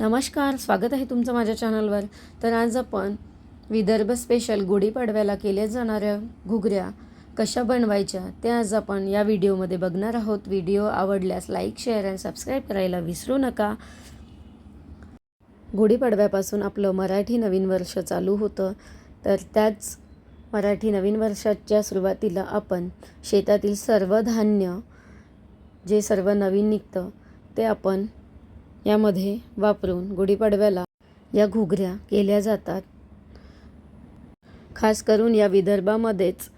नमस्कार स्वागत आहे तुमचं माझ्या चॅनलवर. तर आज आपण विदर्भ स्पेशल गुढीपाडव्याला केल्या जाणाऱ्या घुगऱ्या कशा बनवायच्या ते आज आपण या व्हिडिओमध्ये बघणार आहोत. व्हिडिओ आवडल्यास लाईक शेअर आणि सबस्क्राईब करायला विसरू नका. गुढीपाडव्यापासून आपलं मराठी नवीन वर्ष चालू होतं. तर त्याच मराठी नवीन वर्षाच्या सुरुवातीला आपण शेतातील सर्व धान्य जे सर्व नवीन निघतं ते आपण यामध्ये वापरून गुढीपाडव्याला या घुगऱ्या केल्या जातात. खास करून या विदर्भामध्येच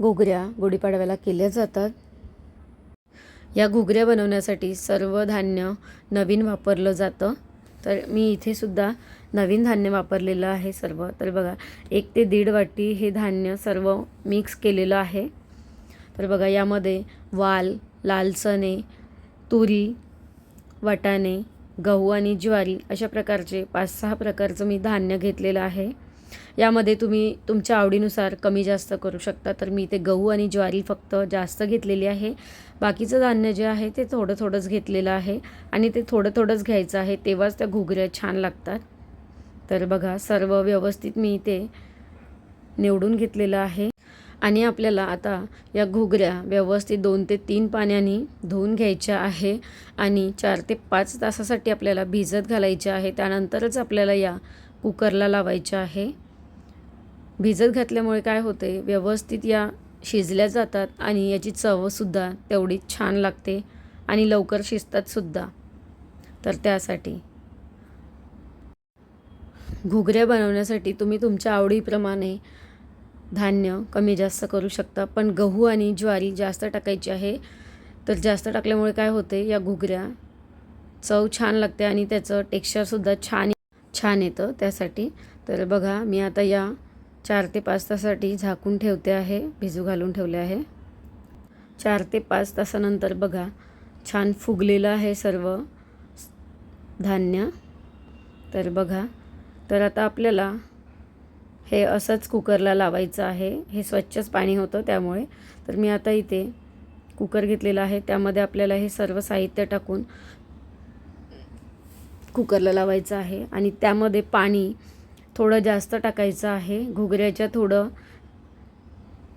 घुगऱ्या गुढीपाडव्याला केल्या जातात. या घुगऱ्या बनवण्यासाठी सर्व धान्य नवीन वापरलं जातं. तर मी इथे सुद्धा नवीन धान्य वापरलेलं आहे सर्व. तर बघा एक ते दीड वाटी हे धान्य सर्व मिक्स केलेलं आहे. तर बघा यामध्ये वाल लाल चणे तुरी वाटाणे गहू आणि ज्वारी अशा प्रकारचे पाच सहा प्रकारचं मी धान्य घेतलेलं आहे. यामध्ये तुम्ही तुमच्या आवडीनुसार कमी जास्त करू शकता तर मी ते गहू आणि ज्वारी फक्त जास्त घेतलेली आहे. बाकीचं धान्य जे आहे ते थोडं थोडंच घेतलेलं आहे आणि ते थोडं थोडंच घ्यायचं आहे तेव्हाच त्या घुगऱ्या छान लागतात. तर बघा सर्व व्यवस्थित मी ते निवडून घेतलेलं आहे. आणि आपल्याला आता या घुगऱ्या व्यवस्थित दोन ते तीन पाण्याने धुवून घ्यायच्या आहे आणि चार ते पाच तासासाठी आपल्याला भिजत घालायच्या आहे. त्यानंतरच आपल्याला या कुकरला लावायच्या आहे. भिजत घातल्यामुळे काय होते? व्यवस्थित या शिजल्या जातात आणि याची चवसुद्धा तेवढीच छान लागते आणि लवकर शिजतातसुद्धा तर त्यासाठी. घुगऱ्या बनवण्यासाठी तुम्ही तुमच्या आवडीप्रमाणे धान्य कमी जास्त करू शकता. पण गहू आणि ज्वारी जास्त टाकायची आहे. तर जास्त टाकल्यामुळे काय होते? या घुगऱ्या चव छान लागते आणि त्याचं टेक्स्चरसुद्धा छान छान येतं त्यासाठी. तर बघा मी आता या चार ते पाच तासासाठी झाकून ठेवते आहे भिजू घालून ठेवले आहे. चार ते पाच तासानंतर बघा छान फुगलेलं आहे सर्व धान्य. तर बघा तर आता आपल्याला हे असंच कुकरला लावायचं आहे. हे स्वच्छच पाणी होतं त्यामुळे. तर मी आता इथे कुकर घेतलेला आहे. त्यामध्ये आपल्याला हे सर्व साहित्य टाकून कुकरला लावायचं आहे. आणि त्यामध्ये पाणी थोडं जास्त टाकायचं आहे. घुगऱ्याच्या थोडं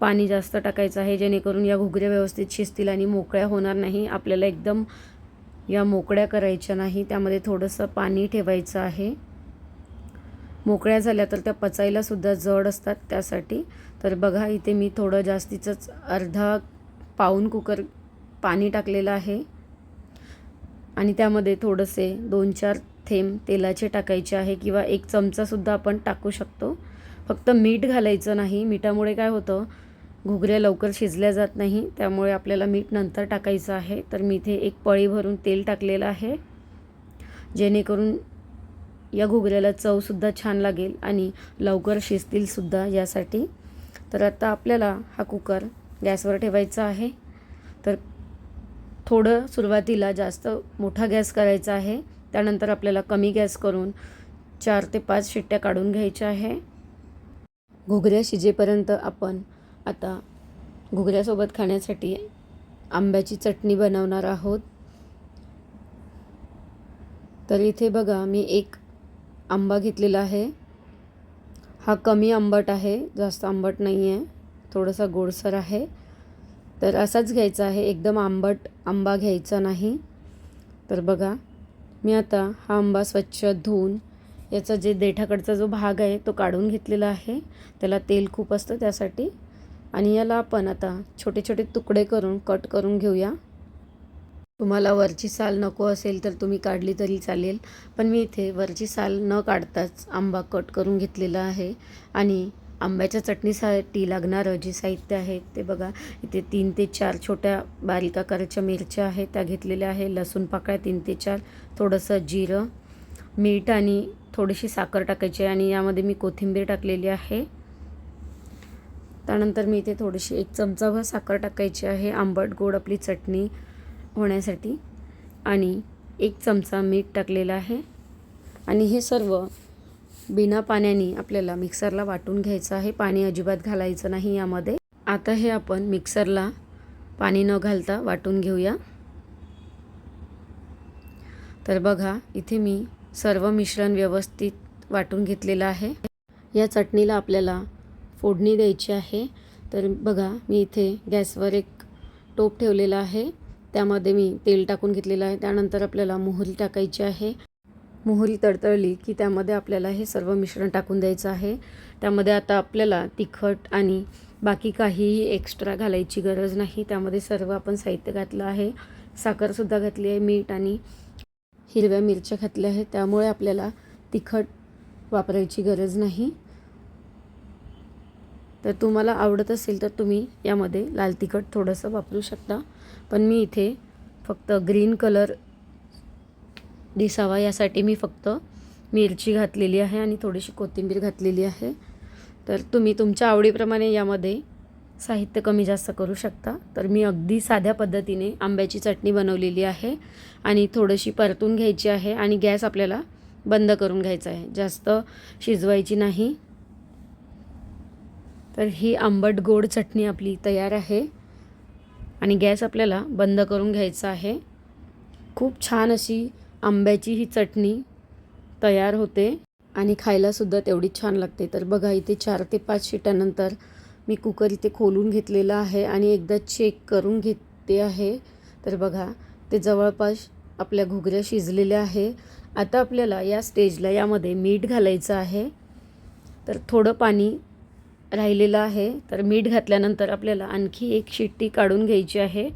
पाणी जास्त टाकायचं आहे. जेणेकरून या घुगऱ्या व्यवस्थित शिजतील आणि मोकळ्या होणार नाही. आपल्याला एकदम या मोकळ्या करायच्या नाही. त्यामध्ये थोडंसं पाणी ठेवायचं आहे. मोकळ्या झाल्या तर त्या पचायलासुद्धा जड असतात त्यासाठी. तर बघा इथे मी थोडं जास्तीचंच अर्धा पाऊन कुकर पाणी टाकलेलं आहे. आणि त्यामध्ये थोडंसे दोन चार थेंब तेलाचे टाकायचे आहे किंवा एक चमचासुद्धा आपण टाकू शकतो. फक्त मीठ घालायचं नाही. मिठामुळे काय होतं घुगऱ्या लवकर शिजल्या जात नाही. त्यामुळे आपल्याला मीठ नंतर टाकायचं आहे. तर मी इथे एक पळी भरून तेल टाकलेलं आहे. जेणेकरून या घुगऱ्याला चवसुद्धा छान लागेल आणि लवकर शिजतीलसुद्धा यासाठी. तर आता आपल्याला हा कुकर गॅसवर ठेवायचा आहे. तर थोडं सुरुवातीला जास्त मोठा गॅस करायचा आहे. त्यानंतर आपल्याला कमी गॅस करून चार ते पाच शिट्ट्या काढून घ्यायच्या आहे. घुगऱ्या शिजेपर्यंत आपण आता घुगऱ्यासोबत खाण्यासाठी आंब्याची चटणी बनवणार आहोत. तर इथे बघा मी एक आंबा घेतलेला आहे. हा कमी आंबट आहे जास्त आंबट नाही आहे थोडासा गोडसर आहे. तर असाच घ्यायचा आहे एकदम आंबट आंबा घ्यायचा नाही. तर बघा मी आता हा आंबा स्वच्छ धुवून याचा जे देठाकडचा जो भाग आहे तो काढून घेतलेला आहे. त्याला तेल खूप असतं त्यासाठी. आणि याला आपण आता छोटे छोटे तुकडे करून कट करून घेऊया. तुम्हाला वरची साल नको असेल तर तुम्ही काढली तरी चालेल. पण मी इथे वरची साल न काढताच आंबा कट करून घेतलेला आहे. आणि आंब्याच्या चटणीसाठी लागणारं जे साहित्य आहे ते बघा. इथे तीन ते चार छोट्या बारीक आकाराच्या मिरच्या आहेत त्या घेतलेल्या आहे लसूण पाकळ्या तीन ते चार थोडंसं जिरं मीठ आणि थोडीशी साखर टाकायची आहे. आणि यामध्ये मी कोथिंबीर टाकलेली आहे. त्यानंतर मी इथे थोडीशी एक चमचाभर साखर टाकायची आहे. आंबट गोड आपली चटणी होण्यासाठी आणि एक चमचा मीठ टाकलेला आहे. आणि हे सर्व बिना पाण्याने आपल्याला मिक्सरला वाटून घ्यायचं आहे. पाणी अजिबात घालायचं नाही यामध्ये. आता हे आपण मिक्सरला पाणी न घालता वाटून घेऊया. तर बघा इथे मी सर्व मिश्रण व्यवस्थित वाटून घेतलेलं आहे. या चटणीला आपल्याला फोडणी द्यायची आहे. तर बघा मी इथे गॅसवर एक टोप ठेवलेला आहे. त्यामध्ये मी तेल टाकून घेतलेलं आहे. त्यानंतर आपल्याला मोहरी टाकायची आहे. मोहरी तडतळली की त्यामध्ये आपल्याला हे सर्व मिश्रण टाकून द्यायचं आहे. त्यामध्ये आता आपल्याला तिखट आणि बाकी काहीही एक्स्ट्रा घालायची गरज नाही. त्यामध्ये सर्व आपण साहित्य घातलं आहे. साखरसुद्धा घातली आहे मीठ आणि हिरव्या मिरच्या घातल्या आहेत. त्यामुळे आपल्याला तिखट वापरायची गरज नाही. तर तुम्हाला आवडत असेल तर तुम्ही यामध्ये लाल तिखट थोडंसं वापरू शकता. पण मी इथे फक्त ग्रीन कलर दिसावा यासाठी मी फक्त मिरची घातलेली आहे आणि थोडीशी कोथिंबीर घातलेली आहे. तर तुम्ही तुमच्या आवडीप्रमाणे यामध्ये साहित्य कमी जास्त करू शकता. तर मी अगदी साध्या पद्धतीने आंब्याची चटणी बनवलेली आहे आणि थोडीशी परतून घ्यायची आहे आणि गॅस आपल्याला बंद करून घ्यायचा आहे. जास्त शिजवायची नाही. तर ही आंबट गोड चटणी आपली तयार आहे. आणि गॅस आपल्याला बंद करून घ्यायचा आहे. खूप छान अशी आंब्याची ही चटणी तयार होते. आणि खायलासुद्धा तेवढी छान लागते. तर बघा इथे चार ते पाच शिटानंतर मी कुकर इथे खोलून घेतलेला आहे आणि एकदा चेक करून घेते आहे. तर बघा ते जवळपास आपल्या घुगऱ्या शिजलेल्या आहे. आता आपल्याला या स्टेजला यामध्ये मीठ घालायचं आहे. तर थोडं पाणी राहिलेलं आहे तर मीठ घातल्यानंतर आपल्याला आणखी एक शिट्टी काढून घ्यायची आहे.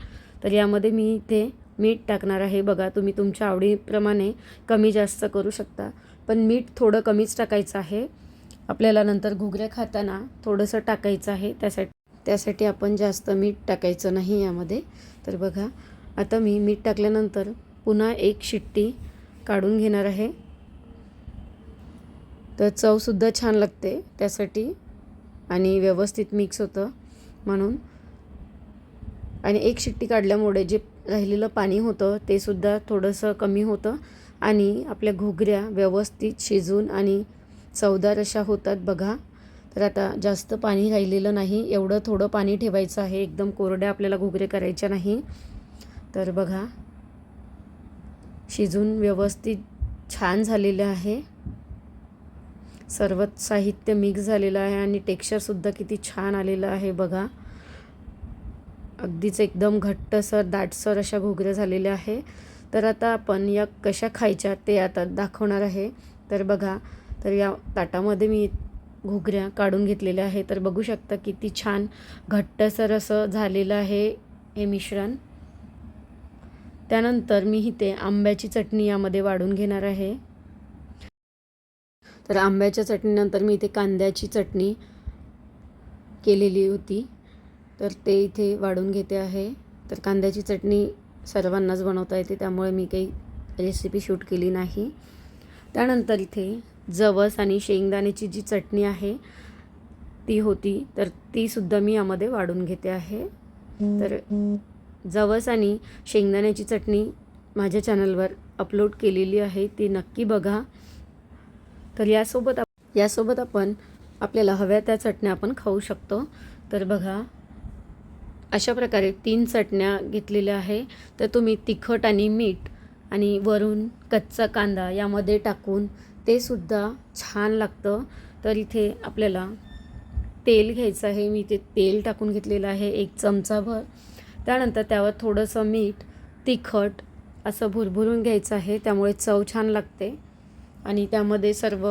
तर यामध्ये मी इथे मीठ टाकणार आहे. बघा तुम्ही तुमच्या आवडीप्रमाणे कमी जास्त करू शकता. पण मीठ थोडं कमीच टाकायचं आहे. आपल्याला नंतर घुगऱ्या खाताना थोडंसं टाकायचं आहे. त्यासाठी त्यासाठी आपण जास्त मीठ टाकायचं नाही यामध्ये. तर बघा आता मी मीठ टाकल्यानंतर पुन्हा एक शिट्टी काढून घेणार आहे. तर चवसुद्धा छान लागते त्यासाठी. आणि व्यवस्थित मिक्स होतं म्हणून. आणि एक शिट्टी काढल्यामुळे जे राहिलेलं पाणी होतं ते सुद्धा थोडंसं कमी होतं. आणि आपल्या घुगऱ्या व्यवस्थित शिजून आणि चवदार अशा होतात बघा. तर आता जास्त पाणी राहिलेलं नाही. एवढं थोडं पाणी ठेवायचं आहे. एकदम कोरड्या आपल्याला घुगरे करायच्या नाही. तर बघा. शिजून व्यवस्थित छान झालेलं आहे. सर्व साहित्य मिक्स झालेलं आहे आणि टेक्स्चरसुद्धा किती छान आलेलं आहे बघा. अगदीच एकदम घट्टसर दाटसर अशा घोगऱ्या झालेल्या आहे. तर आता आपण या कशा खायच्या ते आता दाखवणार आहे. तर बघा तर या ताटामध्ये मी घोगऱ्या काढून घेतलेल्या आहे तर बघू शकता किती छान घट्टसर असं झालेलं आहे हे मिश्रण. त्यानंतर मी इथे आंब्याची चटणी यामध्ये वाढून घेणार आहे. तर आंब्याच्या चटणीनंतर मी इथे कांद्याची चटणी केलेली होती. तर ते इथे वाढून घेते आहे. तर कांद्याची चटणी सर्वांनाच बनवता येते त्यामुळे मी काही रेसिपी शूट केली नाही. त्यानंतर इथे जवस आणि शेंगदाण्याची जी चटणी आहे ती होती. तर तीसुद्धा मी यामध्ये वाढून घेते आहे. तर जवस आणि शेंगदाण्याची चटणी माझ्या चॅनलवर अपलोड केलेली आहे ती नक्की बघा. तर यासोबत आप यासोबत आपण आपल्याला हव्या त्या चटण्या आपण खाऊ शकतो. तर बघा अशा प्रकारे तीन चटण्या घेतलेल्या आहे. तर तुम्ही तिखट आणि मीठ आणि वरून कच्चा कांदा यामध्ये टाकून ते सुद्धा छान लागतं. तर इथे आपल्याला तेल घ्यायचं आहे. मी ते तेल टाकून घेतलेलं आहे एक चमचाभर. त्यानंतर त्यावर थोडंसं मीठ तिखट असं भुरभुरून घ्यायचं आहे. त्यामुळे चव छान लागते. आणि त्यामध्ये सर्व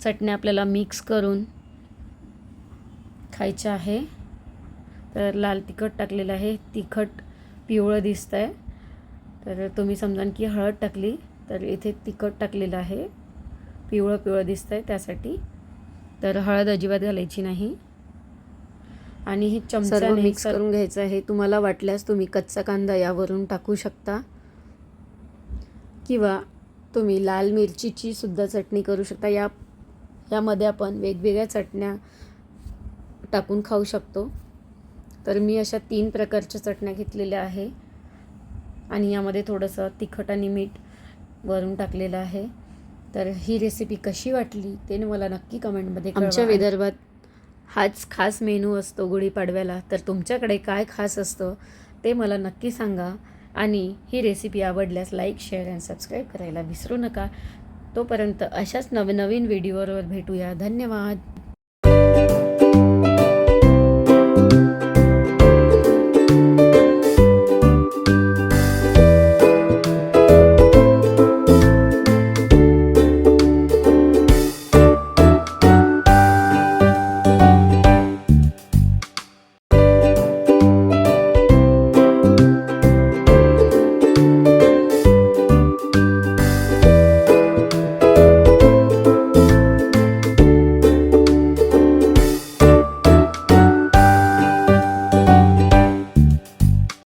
चटण्या आपल्याला मिक्स करून खायच्या आहे. तर लाल तिखट टाकलेलं आहे. तिखट पिवळं दिसतं आहे तर तुम्ही समजान की हळद टाकली तर इथे तिखट टाकलेलं आहे. पिवळं पिवळं दिसतं आहे त्यासाठी. तर हळद अजिबात घालायची नाही. आणि हे चमचा मिक्स करून घ्यायचं आहे. तुम्हाला वाटल्यास तुम्ही कच्चा कांदा यावरून टाकू शकता. किंवा तुम्ही लाल मिरचीची सुद्धा चटणी करू शकता. या यामध्ये आपण वेगवेगळ्या चटण्या टाकून खाऊ शकतो. तर मी अशा तीन प्रकारच्या चटण्या घेतलेल्या आहे. आणि यामध्ये थोडंसं तिखट आणि मीठ वरून टाकलेलं आहे. तर ही रेसिपी कशी वाटली ते मला नक्की कमेंटमध्ये आमच्या विदर्भात हाच खास मेनू असतो गुढीपाडव्याला. तर तुमच्याकडे काय खास असतं ते मला नक्की सांगा. आणि ही रेसिपी आवडल्यास लाईक शेअर अँड सबस्क्राईब करायला विसरू नका. तोपर्यंत अशाच नवनवीन व्हिडिओवर भेटूया. धन्यवाद.